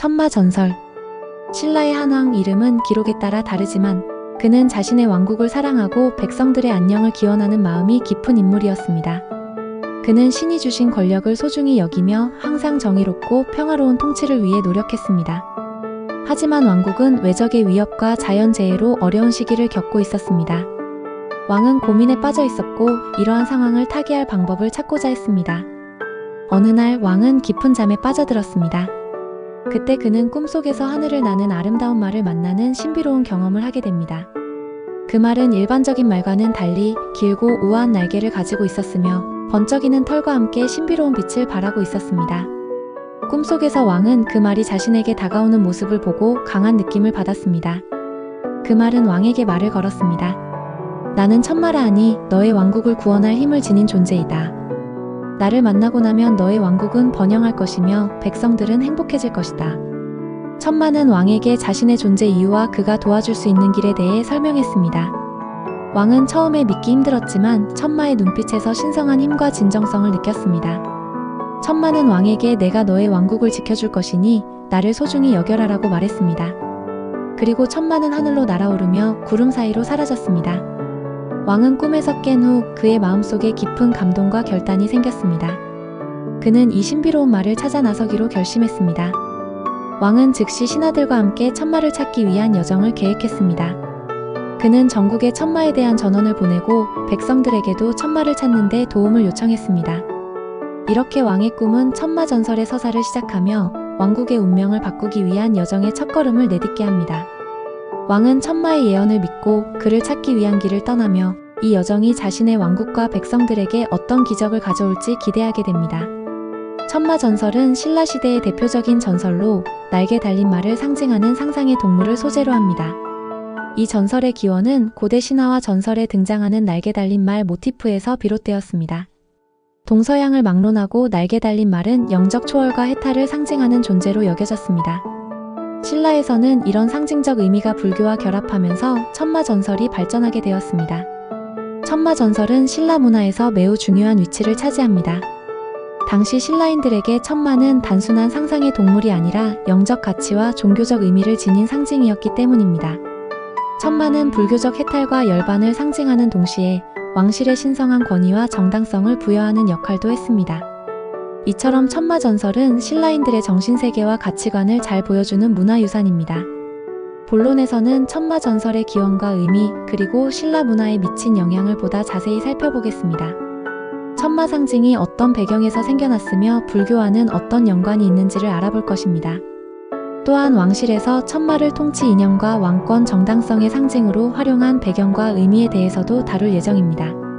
천마 전설. 신라의 한왕 이름은 기록에 따라 다르지만 그는 자신의 왕국을 사랑하고 백성들의 안녕을 기원하는 마음이 깊은 인물이었습니다. 그는 신이 주신 권력을 소중히 여기며 항상 정의롭고 평화로운 통치를 위해 노력했습니다. 하지만 왕국은 외적의 위협과 자연재해로 어려운 시기를 겪고 있었습니다. 왕은 고민에 빠져 있었고 이러한 상황을 타개할 방법을 찾고자 했습니다. 어느 날 왕은 깊은 잠에 빠져들었습니다. 그때 그는 꿈속에서 하늘을 나는 아름다운 말을 만나는 신비로운 경험을 하게 됩니다. 그 말은 일반적인 말과는 달리 길고 우아한 날개를 가지고 있었으며 번쩍이는 털과 함께 신비로운 빛을 발하고 있었습니다. 꿈속에서 왕은 그 말이 자신에게 다가오는 모습을 보고 강한 느낌을 받았습니다. 그 말은 왕에게 말을 걸었습니다. 나는 천마라 하니 너의 왕국을 구원할 힘을 지닌 존재이다. 나를 만나고 나면 너의 왕국은 번영할 것이며 백성들은 행복해질 것이다. 천마는 왕에게 자신의 존재 이유와 그가 도와줄 수 있는 길에 대해 설명했습니다. 왕은 처음에 믿기 힘들었지만 천마의 눈빛에서 신성한 힘과 진정성을 느꼈습니다. 천마는 왕에게 내가 너의 왕국을 지켜줄 것이니 나를 소중히 여겨라라고 말했습니다. 그리고 천마는 하늘로 날아오르며 구름 사이로 사라졌습니다. 왕은 꿈에서 깬 후 그의 마음속에 깊은 감동과 결단이 생겼습니다. 그는 이 신비로운 말을 찾아 나서기로 결심했습니다. 왕은 즉시 신하들과 함께 천마를 찾기 위한 여정을 계획했습니다. 그는 전국에 천마에 대한 전원을 보내고 백성들에게도 천마를 찾는 데 도움을 요청했습니다. 이렇게 왕의 꿈은 천마 전설의 서사를 시작하며 왕국의 운명을 바꾸기 위한 여정의 첫걸음을 내딛게 합니다. 왕은 천마의 예언을 믿고 그를 찾기 위한 길을 떠나며 이 여정이 자신의 왕국과 백성들에게 어떤 기적을 가져올지 기대하게 됩니다. 천마 전설은 신라 시대의 대표적인 전설로 날개 달린 말을 상징하는 상상의 동물을 소재로 합니다. 이 전설의 기원은 고대 신화와 전설에 등장하는 날개 달린 말 모티프에서 비롯되었습니다. 동서양을 막론하고 날개 달린 말은 영적 초월과 해탈을 상징하는 존재로 여겨졌습니다. 신라에서는 이런 상징적 의미가 불교와 결합하면서 천마 전설이 발전하게 되었습니다. 천마 전설은 신라 문화에서 매우 중요한 위치를 차지합니다. 당시 신라인들에게 천마는 단순한 상상의 동물이 아니라 영적 가치와 종교적 의미를 지닌 상징이었기 때문입니다. 천마는 불교적 해탈과 열반을 상징하는 동시에 왕실의 신성한 권위와 정당성을 부여하는 역할도 했습니다. 이처럼 천마 전설은 신라인들의 정신세계와 가치관을 잘 보여주는 문화유산입니다. 본론에서는 천마 전설의 기원과 의미, 그리고 신라 문화에 미친 영향을 보다 자세히 살펴보겠습니다. 천마 상징이 어떤 배경에서 생겨났으며 불교와는 어떤 연관이 있는지를 알아볼 것입니다. 또한 왕실에서 천마를 통치 이념과 왕권 정당성의 상징으로 활용한 배경과 의미에 대해서도 다룰 예정입니다.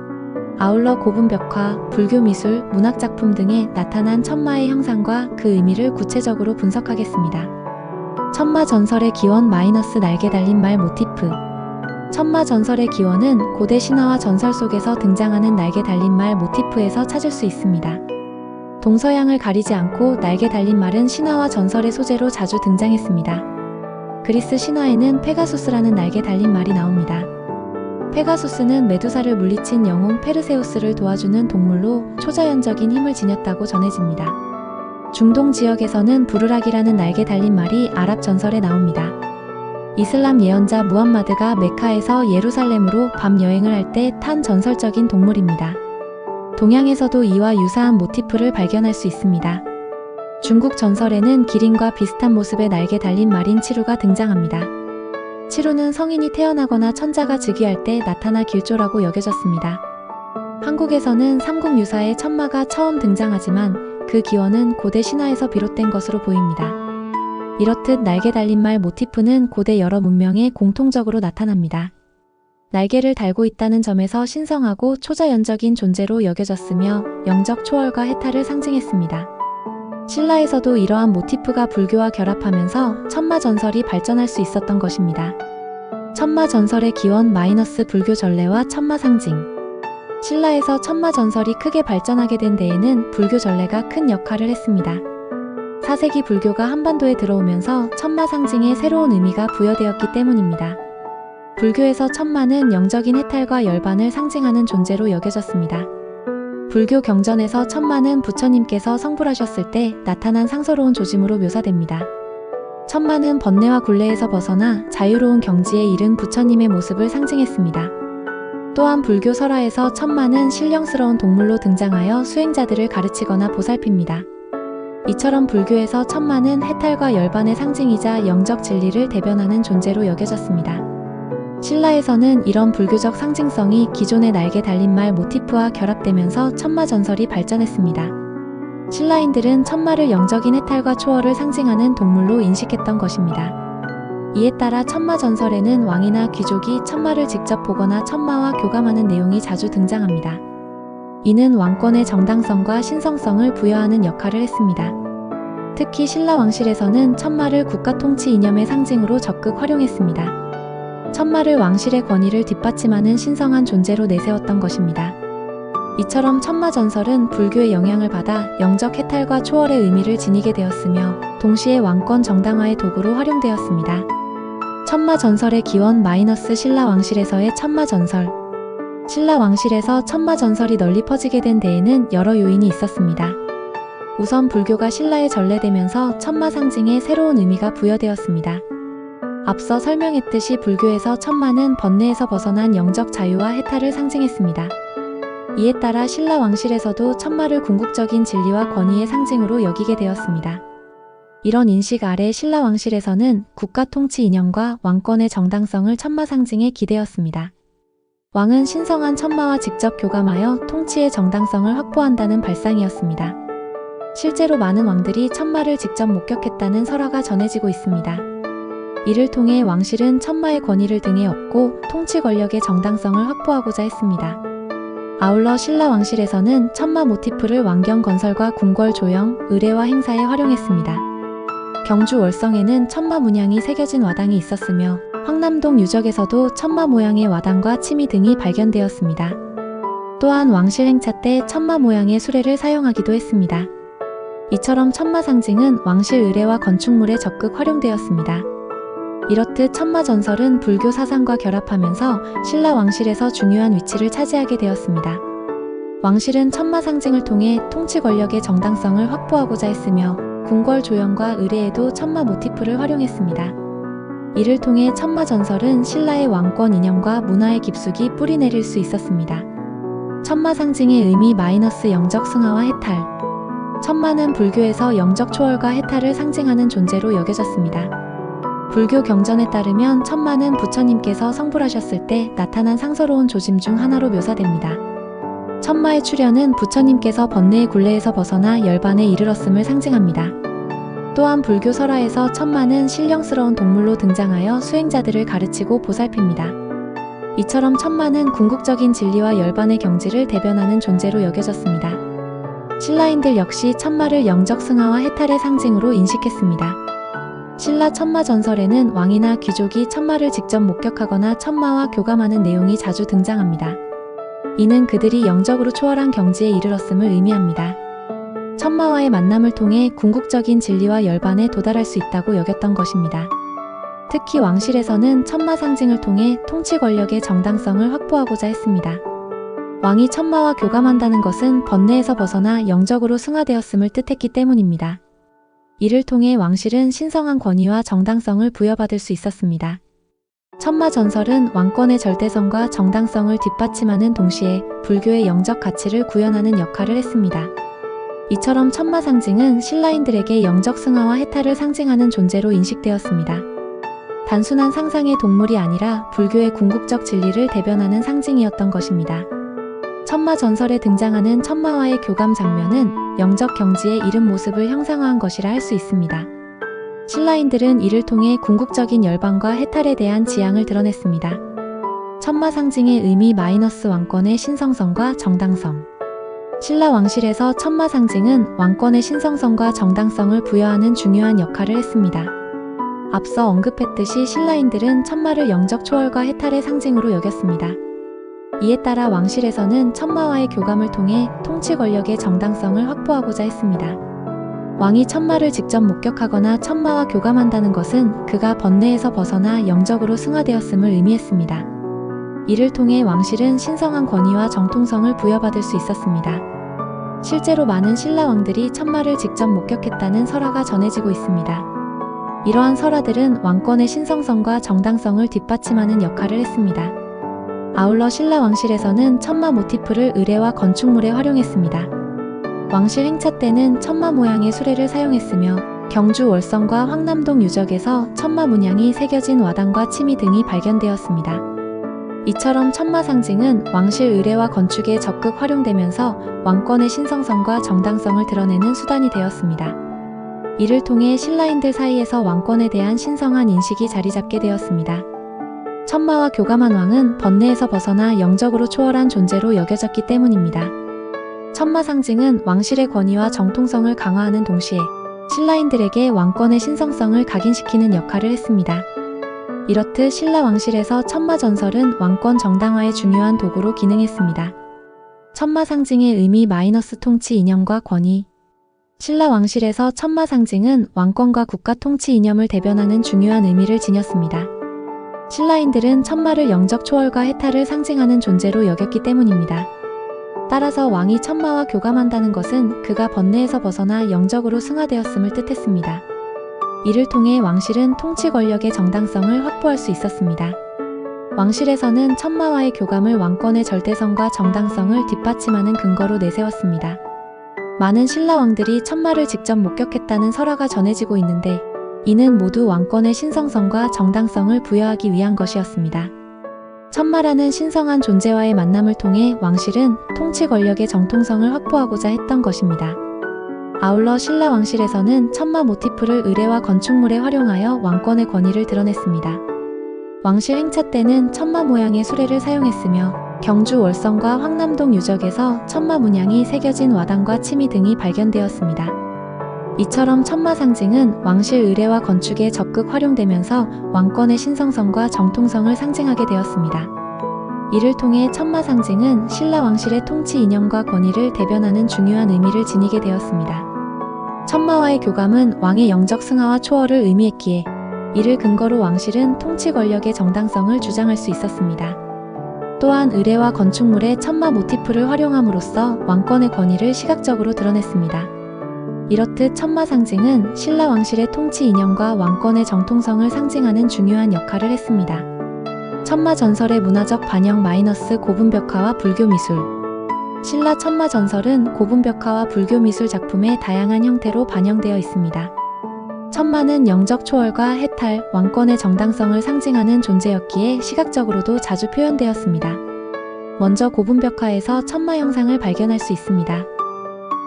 아울러 고분벽화, 불교 미술, 문학작품 등에 나타난 천마의 형상과 그 의미를 구체적으로 분석하겠습니다. 천마 전설의 기원 마이너스 날개 달린 말 모티프 천마 전설의 기원은 고대 신화와 전설 속에서 등장하는 날개 달린 말 모티프에서 찾을 수 있습니다. 동서양을 가리지 않고 날개 달린 말은 신화와 전설의 소재로 자주 등장했습니다. 그리스 신화에는 페가수스라는 날개 달린 말이 나옵니다. 페가수스는 메두사를 물리친 영웅 페르세우스를 도와주는 동물로 초자연적인 힘을 지녔다고 전해집니다. 중동 지역에서는 부르락이라는 날개 달린 말이 아랍 전설에 나옵니다. 이슬람 예언자 무함마드가 메카에서 예루살렘으로 밤 여행을 할 때 탄 전설적인 동물입니다. 동양에서도 이와 유사한 모티프를 발견할 수 있습니다. 중국 전설에는 기린과 비슷한 모습의 날개 달린 말인 치루가 등장합니다. 치루는 성인이 태어나거나 천자가 즉위할 때 나타나 길조라고 여겨졌습니다. 한국에서는 삼국유사의 천마가 처음 등장하지만 그 기원은 고대 신화에서 비롯된 것으로 보입니다. 이렇듯 날개 달린 말 모티프는 고대 여러 문명에 공통적으로 나타납니다. 날개를 달고 있다는 점에서 신성하고 초자연적인 존재로 여겨졌으며 영적 초월과 해탈을 상징했습니다. 신라에서도 이러한 모티프가 불교와 결합하면서 천마 전설이 발전할 수 있었던 것입니다. 천마 전설의 기원 마이너스 불교 전례와 천마 상징 신라에서 천마 전설이 크게 발전하게 된 데에는 불교 전례가 큰 역할을 했습니다. 4세기 불교가 한반도에 들어오면서 천마 상징에 새로운 의미가 부여되었기 때문입니다. 불교에서 천마는 영적인 해탈과 열반을 상징하는 존재로 여겨졌습니다. 불교 경전에서 천마는 부처님께서 성불하셨을 때 나타난 상서로운 조짐으로 묘사됩니다. 천마는 번뇌와 굴레에서 벗어나 자유로운 경지에 이른 부처님의 모습을 상징했습니다. 또한 불교 설화에서 천마는 신령스러운 동물로 등장하여 수행자들을 가르치거나 보살핍니다. 이처럼 불교에서 천마는 해탈과 열반의 상징이자 영적 진리를 대변하는 존재로 여겨졌습니다. 신라에서는 이런 불교적 상징성이 기존의 날개 달린 말 모티프와 결합되면서 천마 전설이 발전했습니다. 신라인들은 천마를 영적인 해탈과 초월을 상징하는 동물로 인식했던 것입니다. 이에 따라 천마 전설에는 왕이나 귀족이 천마를 직접 보거나 천마와 교감하는 내용이 자주 등장합니다. 이는 왕권의 정당성과 신성성을 부여하는 역할을 했습니다. 특히 신라 왕실에서는 천마를 국가 통치 이념의 상징으로 적극 활용했습니다. 천마를 왕실의 권위를 뒷받침하는 신성한 존재로 내세웠던 것입니다. 이처럼 천마 전설은 불교의 영향을 받아 영적 해탈과 초월의 의미를 지니게 되었으며 동시에 왕권 정당화의 도구로 활용되었습니다. 천마 전설의 기원 마이너스 신라 왕실에서의 천마 전설 신라 왕실에서 천마 전설이 널리 퍼지게 된 데에는 여러 요인이 있었습니다. 우선 불교가 신라에 전래되면서 천마 상징에 새로운 의미가 부여되었습니다. 앞서 설명했듯이 불교에서 천마는 번뇌에서 벗어난 영적 자유와 해탈을 상징했습니다. 이에 따라 신라 왕실에서도 천마를 궁극적인 진리와 권위의 상징으로 여기게 되었습니다. 이런 인식 아래 신라 왕실에서는 국가 통치 이념과 왕권의 정당성을 천마 상징에 기대었습니다. 왕은 신성한 천마와 직접 교감하여 통치의 정당성을 확보한다는 발상이었습니다. 실제로 많은 왕들이 천마를 직접 목격했다는 설화가 전해지고 있습니다. 이를 통해 왕실은 천마의 권위를 등에 업고 통치 권력의 정당성을 확보하고자 했습니다. 아울러 신라 왕실에서는 천마 모티프를 왕경 건설과 궁궐 조형, 의례와 행사에 활용했습니다. 경주 월성에는 천마 문양이 새겨진 와당이 있었으며 황남동 유적에서도 천마 모양의 와당과 치미 등이 발견되었습니다. 또한 왕실 행차 때 천마 모양의 수레를 사용하기도 했습니다. 이처럼 천마 상징은 왕실 의례와 건축물에 적극 활용되었습니다. 이렇듯 천마 전설은 불교 사상과 결합하면서 신라 왕실에서 중요한 위치를 차지하게 되었습니다. 왕실은 천마 상징을 통해 통치 권력의 정당성을 확보하고자 했으며 궁궐 조형과 의례에도 천마 모티프를 활용했습니다. 이를 통해 천마 전설은 신라의 왕권 이념과 문화의 깊숙이 뿌리내릴 수 있었습니다. 천마 상징의 의미 마이너스 영적 승화와 해탈. 천마는 불교에서 영적 초월과 해탈을 상징하는 존재로 여겨졌습니다. 불교 경전에 따르면 천마는 부처님께서 성불하셨을 때 나타난 상서로운 조짐 중 하나로 묘사됩니다. 천마의 출현은 부처님께서 번뇌의 굴레에서 벗어나 열반에 이르렀음을 상징합니다. 또한 불교 설화에서 천마는 신령스러운 동물로 등장하여 수행자들을 가르치고 보살핍니다. 이처럼 천마는 궁극적인 진리와 열반의 경지를 대변하는 존재로 여겨졌습니다. 신라인들 역시 천마를 영적 승화와 해탈의 상징으로 인식했습니다. 신라 천마 전설에는 왕이나 귀족이 천마를 직접 목격하거나 천마와 교감하는 내용이 자주 등장합니다. 이는 그들이 영적으로 초월한 경지에 이르렀음을 의미합니다. 천마와의 만남을 통해 궁극적인 진리와 열반에 도달할 수 있다고 여겼던 것입니다. 특히 왕실에서는 천마 상징을 통해 통치 권력의 정당성을 확보하고자 했습니다. 왕이 천마와 교감한다는 것은 번뇌에서 벗어나 영적으로 승화되었음을 뜻했기 때문입니다. 이를 통해 왕실은 신성한 권위와 정당성을 부여받을 수 있었습니다. 천마 전설은 왕권의 절대성과 정당성을 뒷받침하는 동시에 불교의 영적 가치를 구현하는 역할을 했습니다. 이처럼 천마 상징은 신라인들에게 영적 승화와 해탈을 상징하는 존재로 인식되었습니다. 단순한 상상의 동물이 아니라 불교의 궁극적 진리를 대변하는 상징이었던 것입니다. 천마 전설에 등장하는 천마와의 교감 장면은 영적 경지에 이른 모습을 형상화한 것이라 할 수 있습니다. 신라인들은 이를 통해 궁극적인 열방과 해탈에 대한 지향을 드러냈습니다. 천마 상징의 의미 마이너스 왕권의 신성성과 정당성. 신라 왕실에서 천마 상징은 왕권의 신성성과 정당성을 부여하는 중요한 역할을 했습니다. 앞서 언급했듯이 신라인들은 천마를 영적 초월과 해탈의 상징으로 여겼습니다. 이에 따라 왕실에서는 천마와의 교감을 통해 통치 권력의 정당성을 확보하고자 했습니다. 왕이 천마를 직접 목격하거나 천마와 교감한다는 것은 그가 번뇌에서 벗어나 영적으로 승화되었음을 의미했습니다. 이를 통해 왕실은 신성한 권위와 정통성을 부여받을 수 있었습니다. 실제로 많은 신라 왕들이 천마를 직접 목격했다는 설화가 전해지고 있습니다. 이러한 설화들은 왕권의 신성성과 정당성을 뒷받침하는 역할을 했습니다. 아울러 신라 왕실에서는 천마 모티프를 의뢰와 건축물에 활용했습니다. 왕실 행차 때는 천마 모양의 수레를 사용했으며 경주 월성과 황남동 유적에서 천마 문양이 새겨진 와당과 치미 등이 발견되었습니다. 이처럼 천마 상징은 왕실 의뢰와 건축에 적극 활용되면서 왕권의 신성성과 정당성을 드러내는 수단이 되었습니다. 이를 통해 신라인들 사이에서 왕권에 대한 신성한 인식이 자리 잡게 되었습니다. 천마와 교감한 왕은 번뇌에서 벗어나 영적으로 초월한 존재로 여겨졌기 때문입니다. 천마 상징은 왕실의 권위와 정통성을 강화하는 동시에 신라인들에게 왕권의 신성성을 각인시키는 역할을 했습니다. 이렇듯 신라 왕실에서 천마 전설은 왕권 정당화의 중요한 도구로 기능했습니다. 천마 상징의 의미 마이너스 통치 이념과 권위 신라 왕실에서 천마 상징은 왕권과 국가 통치 이념을 대변하는 중요한 의미를 지녔습니다. 신라인들은 천마를 영적 초월과 해탈을 상징하는 존재로 여겼기 때문입니다. 따라서 왕이 천마와 교감한다는 것은 그가 번뇌에서 벗어나 영적으로 승화되었음을 뜻했습니다. 이를 통해 왕실은 통치 권력의 정당성을 확보할 수 있었습니다. 왕실에서는 천마와의 교감을 왕권의 절대성과 정당성을 뒷받침하는 근거로 내세웠습니다. 많은 신라 왕들이 천마를 직접 목격했다는 설화가 전해지고 있는데 이는 모두 왕권의 신성성과 정당성을 부여하기 위한 것이었습니다. 천마라는 신성한 존재와의 만남을 통해 왕실은 통치 권력의 정통성을 확보하고자 했던 것입니다. 아울러 신라 왕실에서는 천마 모티프를 의뢰와 건축물에 활용하여 왕권의 권위를 드러냈습니다. 왕실 행차 때는 천마 모양의 수레를 사용했으며 경주 월성과 황남동 유적에서 천마 문양이 새겨진 와당과 치미 등이 발견되었습니다. 이처럼 천마 상징은 왕실 의뢰와 건축에 적극 활용되면서 왕권의 신성성과 정통성을 상징하게 되었습니다. 이를 통해 천마 상징은 신라 왕실의 통치 이념과 권위를 대변하는 중요한 의미를 지니게 되었습니다. 천마와의 교감은 왕의 영적 승하와 초월을 의미했기에 이를 근거로 왕실은 통치 권력의 정당성을 주장할 수 있었습니다. 또한 의뢰와 건축물에 천마 모티프를 활용함으로써 왕권의 권위를 시각적으로 드러냈습니다. 이렇듯 천마 상징은 신라 왕실의 통치 이념과 왕권의 정통성을 상징하는 중요한 역할을 했습니다. 천마 전설의 문화적 반영 마이너스 고분벽화와 불교 미술 신라 천마 전설은 고분벽화와 불교 미술 작품의 다양한 형태로 반영되어 있습니다. 천마는 영적 초월과 해탈, 왕권의 정당성을 상징하는 존재였기에 시각적으로도 자주 표현되었습니다. 먼저 고분벽화에서 천마 형상을 발견할 수 있습니다.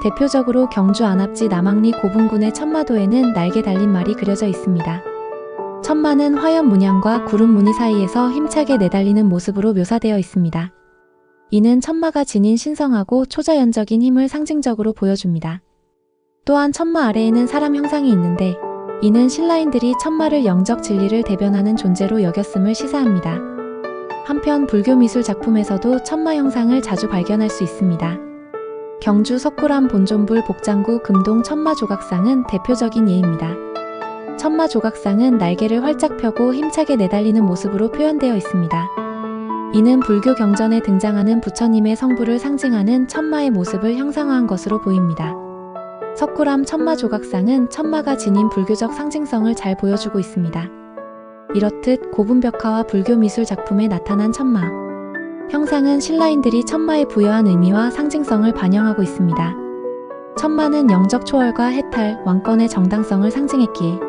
대표적으로 경주 안압지 남항리 고분군의 천마도에는 날개 달린 말이 그려져 있습니다. 천마는 화염 문양과 구름 무늬 사이에서 힘차게 내달리는 모습으로 묘사되어 있습니다. 이는 천마가 지닌 신성하고 초자연적인 힘을 상징적으로 보여줍니다. 또한 천마 아래에는 사람 형상이 있는데 이는 신라인들이 천마를 영적 진리를 대변하는 존재로 여겼음을 시사합니다. 한편 불교 미술 작품에서도 천마 형상을 자주 발견할 수 있습니다. 경주 석굴암 본존불 복장구 금동 천마 조각상은 대표적인 예입니다. 천마 조각상은 날개를 활짝 펴고 힘차게 내달리는 모습으로 표현되어 있습니다. 이는 불교 경전에 등장하는 부처님의 성부를 상징하는 천마의 모습을 형상화한 것으로 보입니다. 석굴암 천마 조각상은 천마가 지닌 불교적 상징성을 잘 보여주고 있습니다. 이렇듯 고분벽화와 불교 미술 작품에 나타난 천마. 형상은 신라인들이 천마에 부여한 의미와 상징성을 반영하고 있습니다. 천마는 영적 초월과 해탈, 왕권의 정당성을 상징했기에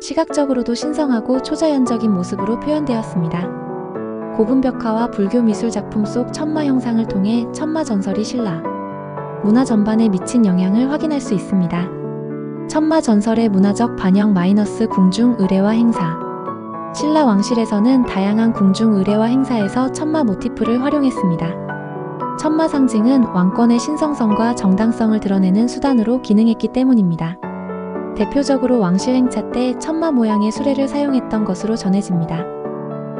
시각적으로도 신성하고 초자연적인 모습으로 표현되었습니다. 고분벽화와 불교 미술 작품 속 천마 형상을 통해 천마 전설이 신라 문화 전반에 미친 영향을 확인할 수 있습니다. 천마 전설의 문화적 반영 마이너스 궁중 의례와 행사 신라 왕실에서는 다양한 궁중 의례와 행사에서 천마 모티프를 활용했습니다. 천마 상징은 왕권의 신성성과 정당성을 드러내는 수단으로 기능했기 때문입니다. 대표적으로 왕실 행차 때 천마 모양의 수레를 사용했던 것으로 전해집니다.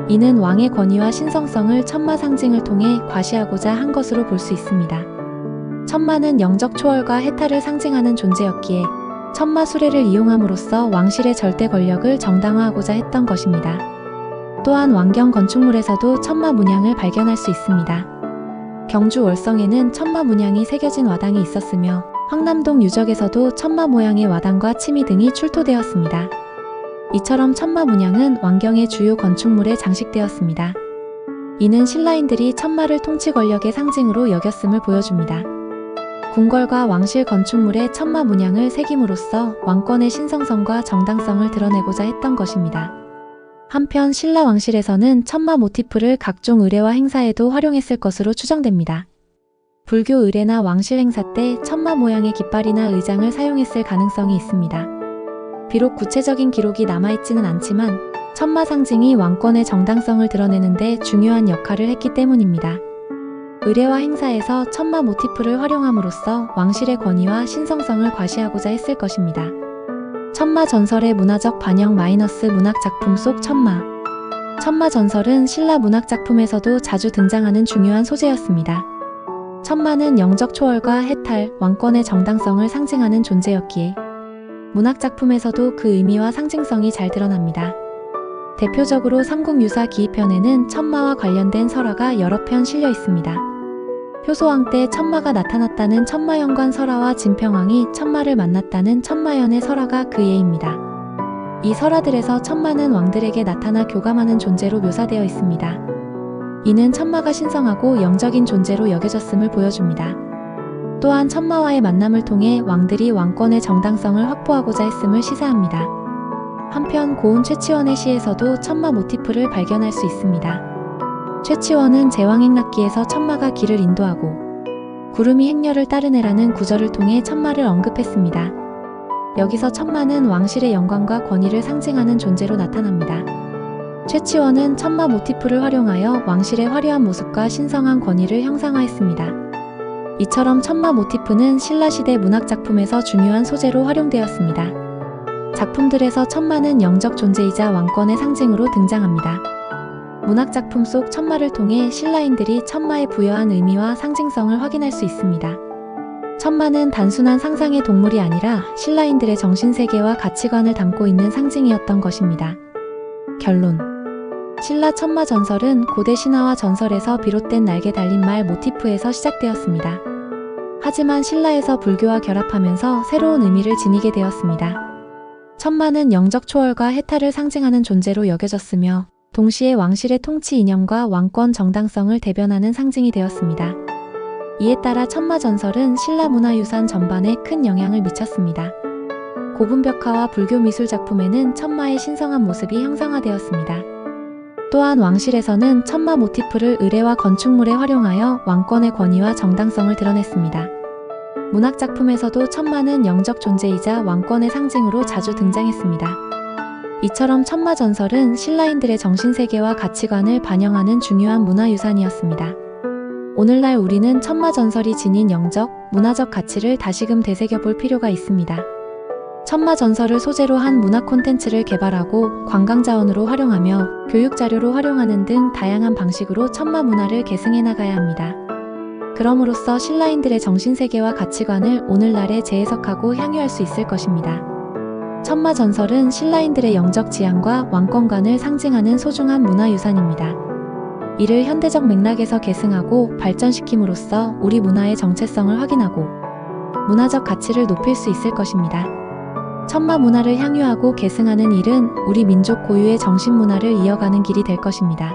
이는 왕의 권위와 신성성을 천마 상징을 통해 과시하고자 한 것으로 볼 수 있습니다. 천마는 영적 초월과 해탈을 상징하는 존재였기에 천마 수레를 이용함으로써 왕실의 절대 권력을 정당화하고자 했던 것입니다. 또한 왕경 건축물에서도 천마 문양을 발견할 수 있습니다. 경주 월성에는 천마 문양이 새겨진 와당이 있었으며 황남동 유적에서도 천마 모양의 와당과 치미 등이 출토되었습니다. 이처럼 천마 문양은 왕경의 주요 건축물에 장식되었습니다. 이는 신라인들이 천마를 통치 권력의 상징으로 여겼음을 보여줍니다. 궁궐과 왕실 건축물에 천마 문양을 새김으로써 왕권의 신성성과 정당성을 드러내고자 했던 것입니다. 한편 신라 왕실에서는 천마 모티프를 각종 의례와 행사에도 활용했을 것으로 추정됩니다. 불교 의례나 왕실 행사 때 천마 모양의 깃발이나 의장을 사용했을 가능성이 있습니다. 비록 구체적인 기록이 남아있지는 않지만 천마 상징이 왕권의 정당성을 드러내는데 중요한 역할을 했기 때문입니다. 의례와 행사에서 천마 모티프를 활용함으로써 왕실의 권위와 신성성을 과시하고자 했을 것입니다. 천마 전설의 문화적 반영 마이너스 문학 작품 속 천마. 천마 전설은 신라 문학 작품에서도 자주 등장하는 중요한 소재였습니다. 천마는 영적 초월과 해탈, 왕권의 정당성을 상징하는 존재였기에 문학 작품에서도 그 의미와 상징성이 잘 드러납니다. 대표적으로 삼국유사 기이편에는 천마와 관련된 설화가 여러 편 실려 있습니다. 효소왕 때 천마가 나타났다는 천마연관 설화와 진평왕이 천마를 만났다는 천마연의 설화가 그 예입니다. 이 설화들에서 천마는 왕들에게 나타나 교감하는 존재로 묘사되어 있습니다. 이는 천마가 신성하고 영적인 존재로 여겨졌음을 보여줍니다. 또한 천마와의 만남을 통해 왕들이 왕권의 정당성을 확보하고자 했음을 시사합니다. 한편 고운 최치원의 시에서도 천마 모티프를 발견할 수 있습니다. 최치원은 제왕행락기에서 천마가 길을 인도하고 구름이 행렬을 따르네라는 구절을 통해 천마를 언급했습니다. 여기서 천마는 왕실의 영광과 권위를 상징하는 존재로 나타납니다. 최치원은 천마 모티프를 활용하여 왕실의 화려한 모습과 신성한 권위를 형상화했습니다. 이처럼 천마 모티프는 신라시대 문학작품에서 중요한 소재로 활용되었습니다. 작품들에서 천마는 영적 존재이자 왕권의 상징으로 등장합니다. 문학 작품 속 천마를 통해 신라인들이 천마에 부여한 의미와 상징성을 확인할 수 있습니다. 천마는 단순한 상상의 동물이 아니라 신라인들의 정신세계와 가치관을 담고 있는 상징이었던 것입니다. 결론 신라 천마 전설은 고대 신화와 전설에서 비롯된 날개 달린 말 모티프에서 시작되었습니다. 하지만 신라에서 불교와 결합하면서 새로운 의미를 지니게 되었습니다. 천마는 영적 초월과 해탈을 상징하는 존재로 여겨졌으며 동시에 왕실의 통치 이념과 왕권 정당성을 대변하는 상징이 되었습니다. 이에 따라 천마 전설은 신라 문화유산 전반에 큰 영향을 미쳤습니다. 고분벽화와 불교 미술 작품에는 천마의 신성한 모습이 형상화되었습니다. 또한 왕실에서는 천마 모티프를 의례와 건축물에 활용하여 왕권의 권위와 정당성을 드러냈습니다. 문학 작품에서도 천마는 영적 존재이자 왕권의 상징으로 자주 등장했습니다. 이처럼 천마 전설은 신라인들의 정신세계와 가치관을 반영하는 중요한 문화유산이었습니다. 오늘날 우리는 천마 전설이 지닌 영적, 문화적 가치를 다시금 되새겨볼 필요가 있습니다. 천마 전설을 소재로 한 문화 콘텐츠를 개발하고 관광 자원으로 활용하며 교육 자료로 활용하는 등 다양한 방식으로 천마 문화를 계승해 나가야 합니다. 그럼으로써 신라인들의 정신세계와 가치관을 오늘날에 재해석하고 향유할 수 있을 것입니다. 천마 전설은 신라인들의 영적 지향과 왕권관을 상징하는 소중한 문화유산입니다. 이를 현대적 맥락에서 계승하고 발전시킴으로써 우리 문화의 정체성을 확인하고 문화적 가치를 높일 수 있을 것입니다. 천마 문화를 향유하고 계승하는 일은 우리 민족 고유의 정신 문화를 이어가는 길이 될 것입니다.